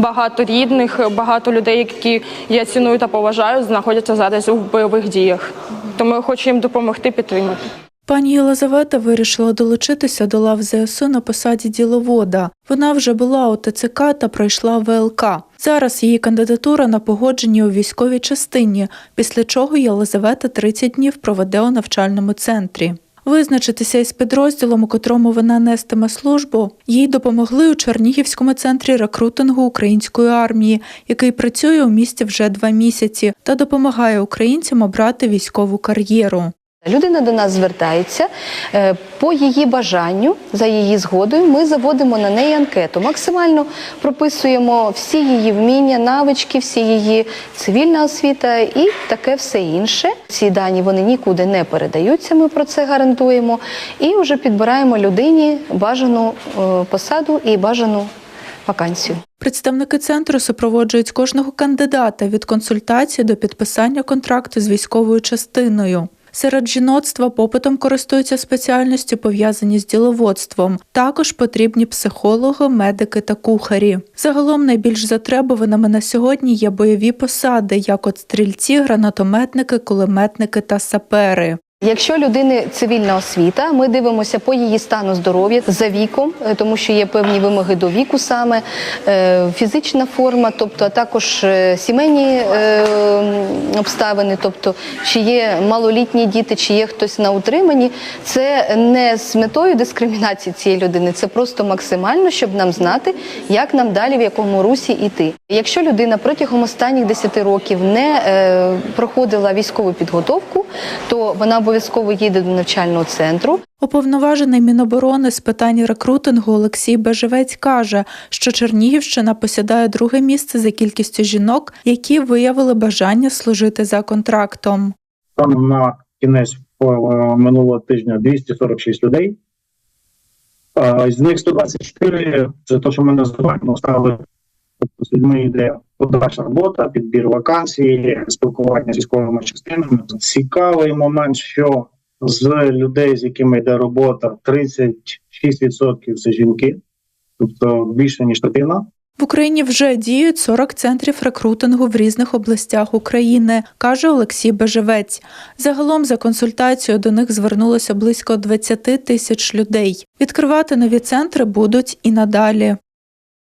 багато рідних, багато людей, які я ціную та поважаю, знаходяться зараз у бойових діях. Тому я хочу їм допомогти підтримати. Пані Єлизавета вирішила долучитися до лав ЗСУ на посаді діловода. Вона вже була у ТЦК та пройшла ВЛК. Зараз її кандидатура на погодженні у військовій частині, після чого Єлизавета 30 днів проведе у навчальному центрі. Визначитися із підрозділом, у котрому вона нестиме службу, їй допомогли у Чернігівському центрі рекрутингу української армії, який працює у місті вже два місяці та допомагає українцям обрати військову кар'єру. Людина до нас звертається е, по її бажанню, за її згодою. Ми заводимо на неї анкету. Максимально прописуємо всі її вміння, навички, всі її цивільна освіта і таке все інше. Ці дані вони нікуди не передаються. Ми про це гарантуємо. І вже підбираємо людині бажану е, посаду і бажану вакансію. Представники центру супроводжують кожного кандидата від консультації до підписання контракту з військовою частиною. Серед жіноцтва попитом користуються спеціальності, пов'язані з діловодством. Також потрібні психологи, медики та кухарі. Загалом найбільш затребуваними на сьогодні є бойові посади, як от стрільці, гранатометники, кулеметники та сапери. Якщо людини цивільна освіта, ми дивимося по її стану здоров'я за віком, е, тому що є певні вимоги до віку саме, е, фізична форма, тобто а також е, сімейні обставини, тобто чи є малолітні діти, чи є хтось на утриманні. Це не з метою дискримінації цієї людини, це просто максимально, щоб нам знати, як нам далі в якому русі йти. Якщо людина протягом останніх 10 років не проходила військову підготовку, то вона обов'язково їде до навчального центру. Уповноважений Міноборони з питань рекрутингу Олексій Бежевець каже, що Чернігівщина посідає друге місце за кількістю жінок, які виявили бажання служити за контрактом. Станом на кінець е, минулого тижня 246 людей. Е, З них 124 це те, що ми називаємо ставили. Тобто з людьми йде подальша робота, підбір вакансій, спілкування з військовими частинами. Цікавий момент, що з людей, з якими йде робота, 36% це жінки, тобто більше ніж третина. В Україні вже діють 40 центрів рекрутингу в різних областях України, каже Олексій Бежевець. Загалом за консультацією до них звернулося близько 20 тисяч людей. Відкривати нові центри будуть і надалі.